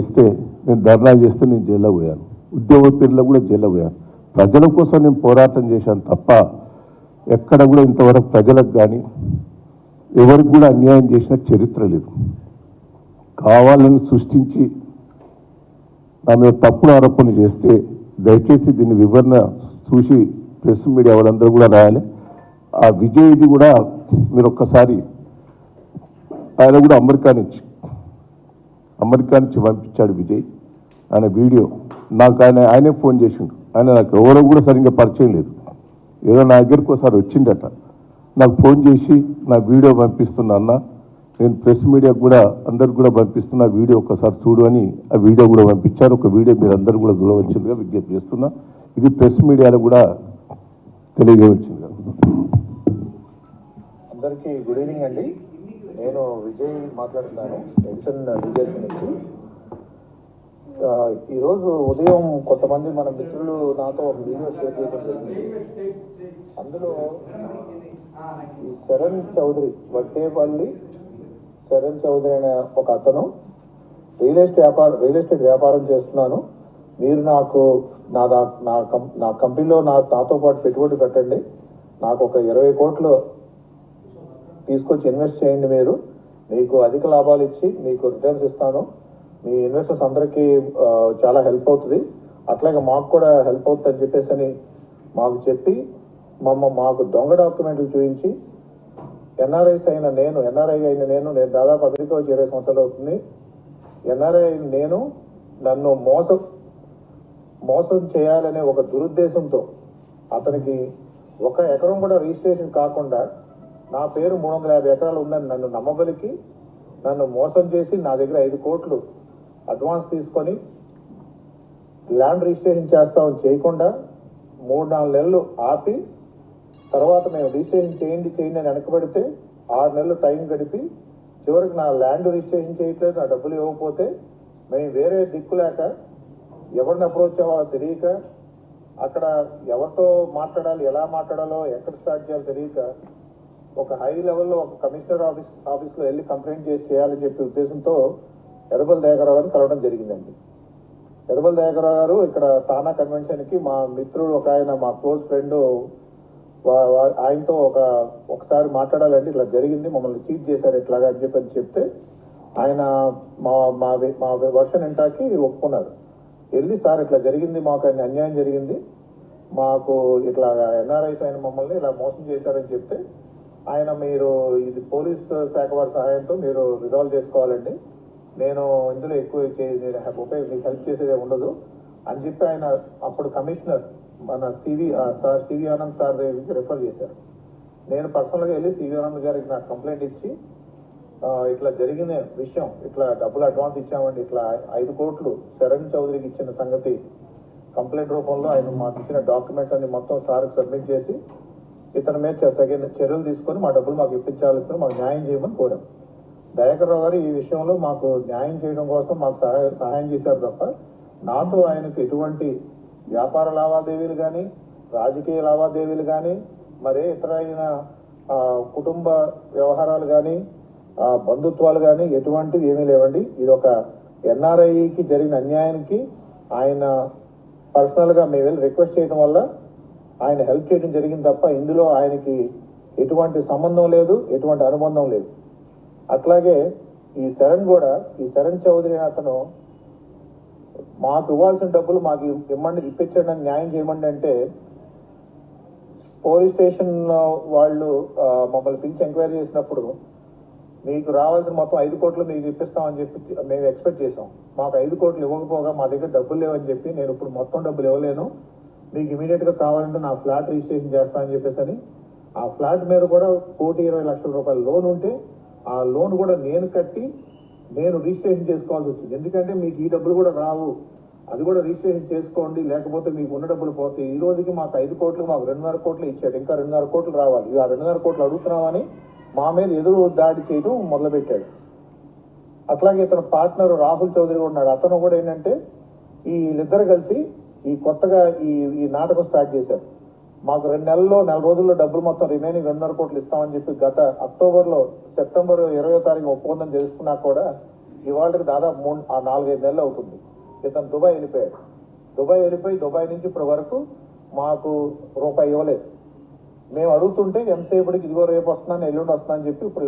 చేస్తే నేను ధర్నా చేస్తే నేను జైల్లో పోయాను. ఉద్యోగ పేర్లో కూడా జైల్లో పోయాను. ప్రజల కోసం నేను పోరాటం చేశాను తప్ప ఎక్కడ కూడా ఇంతవరకు ప్రజలకు కానీ ఎవరికి కూడా అన్యాయం చేసిన చరిత్ర లేదు. కావాలని సృష్టించి నా మీద తప్పుడు ఆరోపణలు చేస్తే దయచేసి దీన్ని వివరణ చూసి ప్రెస్ మీడియా వాళ్ళందరూ కూడా రాయాలి. ఆ విజయ్ది కూడా మీరు ఒక్కసారి ఆయన కూడా అమెరికా నుంచి అమెరికా నుంచి పంపించాడు విజయ్ ఆయన వీడియో. నాకు ఆయన ఆయనే ఫోన్ చేసిండు. ఆయన నాకు ఎవరో కూడా సరిగ్గా పరిచయం లేదు. ఏదో నా దగ్గరికి ఒకసారి వచ్చిండట. నాకు ఫోన్ చేసి నా వీడియో పంపిస్తున్నా అన్న. నేను ప్రెస్ మీడియాకు కూడా అందరికి కూడా పంపిస్తున్నా ఆ వీడియో ఒకసారి చూడు అని ఆ వీడియో కూడా పంపించారు. ఒక వీడియో మీరు అందరు కూడా చూడవలసిందిగా విజ్ఞప్తి చేస్తున్నా. ఇది ప్రెస్ మీడియాలో కూడా తెలియజేయవచ్చింది అందరికీ గుడ్ ఈవినింగ్ అండి. నేను విజయ్ మాట్లాడుతున్నాను. టెన్షన్ విజయ్ నుంచి. ఈరోజు ఉదయం కొంతమంది మన మిత్రులు నాతో ఒక వీడియో షేర్ చేయడం జరిగింది. అందులో ఈ శరణ్ చౌదరి వట్టేపల్లి శరణ్ చౌదరి అనే ఒక అతను రియల్ ఎస్టేట్ వ్యాపారం రియల్ ఎస్టేట్ వ్యాపారం చేస్తున్నాను. మీరు నాకు నా దా- నా నా కంపెనీలో నా నాతో పాటు పెట్టుబడి పెట్టండి. నాకు ఒక ఇరవై కోట్లు తీసుకొచ్చి ఇన్వెస్ట్ చేయండి మీరు. మీకు అధిక లాభాలు ఇచ్చి మీకు రిటర్న్స్ ఇస్తాను. మీ ఇన్వెస్టర్స్ అందరికీ చాలా హెల్ప్ అవుతుంది. అట్లాగే మాకు కూడా హెల్ప్ అవుతుంది అని చెప్పేసి అని మాకు చెప్పి మమ్మ మాకు దొంగ డాక్యుమెంట్లు చూపించి ఎన్ఆర్ఐస్ అయిన నేను ఎన్ఆర్ఐ అయిన నేను నేను దాదాపు అమెరికా వచ్చి ఇరవై సంవత్సరాలు అవుతుంది. ఎన్ఆర్ఐ అయిన నేను నన్ను మోసం మోసం చేయాలనే ఒక దురుద్దేశంతో అతనికి ఒక ఎకరం కూడా రిజిస్ట్రేషన్ కాకుండా నా పేరు మూడు వందల యాభై ఎకరాలు ఉందని నన్ను నమ్మబలికి నన్ను మోసం చేసి నా దగ్గర ఐదు కోట్లు అడ్వాన్స్ తీసుకొని ల్యాండ్ రిజిస్ట్రేషన్ చేస్తామని చేయకుండా మూడు నాలుగు నెలలు ఆపి తర్వాత మేము రిజిస్ట్రేషన్ చేయండి చేయండి అని వెనకబడితే ఆరు నెలలు టైం గడిపి చివరికి నా ల్యాండ్ రిజిస్ట్రేషన్ చేయట్లేదు నా డబ్బులు ఇవ్వకపోతే మేము వేరే దిక్కు లేక ఎవరిని అప్రోచ్ అవ్వాలో తెలియక అక్కడ ఎవరితో మాట్లాడాలి ఎలా మాట్లాడాలో ఎక్కడ స్టార్ట్ చేయాలో తెలియక ఒక హై లెవెల్లో ఒక కమిషనర్ ఆఫీస్ ఆఫీస్లో వెళ్ళి కంప్లైంట్ చేసి చేయాలని చెప్పే ఉద్దేశంతో ఎర్రబల్ దయాకరావు గారిని కలవడం జరిగిందండి. ఎర్రబల్ దయాకరావు గారు ఇక్కడ తానా కన్వెన్షన్కి మా మిత్రుడు ఒక ఆయన మా క్లోజ్ ఫ్రెండ్ ఆయనతో ఒక ఒకసారి మాట్లాడాలంటే ఇట్లా జరిగింది మమ్మల్ని చీట్ చేశారు ఇట్లాగా అని చెప్పి అని చెప్తే ఆయన మా మా మా వర్షన్ ఇంటాకి ఒప్పుకున్నారు. వెళ్ళి సార్ ఇట్లా జరిగింది మాకు అన్ని అన్యాయం జరిగింది మాకు ఇట్లా ఎన్ఆర్ఐస్ అయిన మమ్మల్ని ఇలా మోసం చేశారని చెప్తే ఆయన మీరు ఇది పోలీస్ శాఖ వారి సహాయంతో మీరు రిజాల్వ్ చేసుకోవాలండి. నేను ఇందులో ఎక్కువ నేను ఉపయోగ మీకు హెల్ప్ చేసేదే ఉండదు. అని చెప్పి ఆయన అప్పుడు కమిషనర్ మన CV sir CV Anand sir దగ్గరికి రిఫర్ చేశారు. నేను పర్సనల్గా వెళ్ళి సివి ఆనంద్ గారికి నాకు కంప్లైంట్ ఇచ్చి ఇట్లా జరిగిన విషయం ఇట్లా డబ్బులు అడ్వాన్స్ ఇచ్చామండి. ఇట్లా ఐదు కోట్లు శరణ్ చౌదరికి ఇచ్చిన సంగతి కంప్లైంట్ రూపంలో ఆయన మాకు ఇచ్చిన డాక్యుమెంట్స్ అన్ని మొత్తం సార్కి సబ్మిట్ చేసి ఇతని మీద చ- చర్యలు తీసుకొని మా డబ్బులు మాకు ఇప్పించాల్సిన మాకు న్యాయం చేయమని కోరాం. దయాకర్ గారు ఈ విషయంలో మాకు న్యాయం చేయడం కోసం మాకు సహాయ సహాయం చేశారు తప్ప నాతో ఆయనకు ఎటువంటి వ్యాపార లావాదేవీలు కానీ రాజకీయ లావాదేవీలు కానీ మరే ఇతర అయిన కుటుంబ వ్యవహారాలు కానీ బంధుత్వాలు కానీ ఎటువంటివి ఏమీ లేవండి. ఇది ఒక ఎన్ఆర్ఐకి జరిగిన అన్యాయానికి ఆయన పర్సనల్గా మేము వెళ్ళి రిక్వెస్ట్ చేయడం వల్ల ఆయన హెల్ప్ చేయడం జరిగింది తప్ప ఇందులో ఆయనకి ఎటువంటి సంబంధం లేదు ఎటువంటి అనుబంధం లేదు. అట్లాగే ఈ శరణ్ కూడా ఈ శరణ్ చౌదరి అతను మాకు ఇవ్వాల్సిన డబ్బులు మాకు ఇమ్మండి ఇప్పించండి అని న్యాయం చేయమండి అంటే పోలీస్ స్టేషన్ వాళ్ళు మమ్మల్ని పిలిచి ఎంక్వైరీ చేసినప్పుడు మీకు రావాల్సిన మొత్తం ఐదు కోట్లు మీకు ఇప్పిస్తామని చెప్పి మేము ఎక్స్పెక్ట్ చేసాం మాకు ఐదు కోట్లు ఇవ్వకపోగా మా దగ్గర డబ్బులు లేవని చెప్పి నేను ఇప్పుడు మొత్తం డబ్బులు ఇవ్వలేను. మీకు ఇమీడియట్గా కావాలంటే నా ఫ్లాట్ రిజిస్ట్రేషన్ చేస్తా అని చెప్పేసి అని ఆ ఫ్లాట్ మీద కూడా కోటి ఇరవై లక్షల రూపాయల లోన్ ఉంటే ఆ లోన్ కూడా నేను కట్టి నేను రిజిస్ట్రేషన్ చేసుకోవాల్సి వచ్చింది. ఎందుకంటే మీకు ఈ డబ్బులు కూడా రావు. అది కూడా రిజిస్ట్రేషన్ చేసుకోండి. లేకపోతే మీకు ఉన్న డబ్బులు పోతే ఈ రోజుకి మాకు ఐదు కోట్లు మాకు రెండున్నర కోట్లు ఇచ్చాడు. ఇంకా రెండున్నర కోట్లు రావాలి. ఇక ఆ రెండున్నర కోట్లు అడుగుతున్నామని మా మీద ఎదురు దాడి చేయడం మొదలుపెట్టాడు. అట్లాగే ఇతను పార్ట్నర్ రాహుల్ చౌదరి కూడా ఉన్నాడు. అతను కూడా ఏంటంటే ఈ వీళ్ళిద్దరు కలిసి ఈ కొత్తగా ఈ ఈ నాటకం స్టార్ట్ చేశారు. మాకు రెండు నెలల్లో నెల రోజుల్లో డబ్బులు మొత్తం రిమైనింగ్ రెండున్నర కోట్లు ఇస్తామని చెప్పి గత అక్టోబర్లో సెప్టెంబర్ ఇరవై తారీఖు ఒప్పందం చేసుకున్నా కూడా ఇవాళకి దాదాపు మూడు ఆ నాలుగైదు నెలలు అవుతుంది. ఇతను దుబాయ్ వెళ్ళిపోయాడు. దుబాయ్ వెళ్ళిపోయి దుబాయ్ నుంచి ఇప్పటి వరకు మాకు రూపాయి ఇవ్వలేదు. మేము అడుగుతుంటే ఎంతసేపటికి ఇదిగో రేపు వస్తున్నాను ఎల్లుండి వస్తున్నాను అని చెప్పి ఇప్పుడు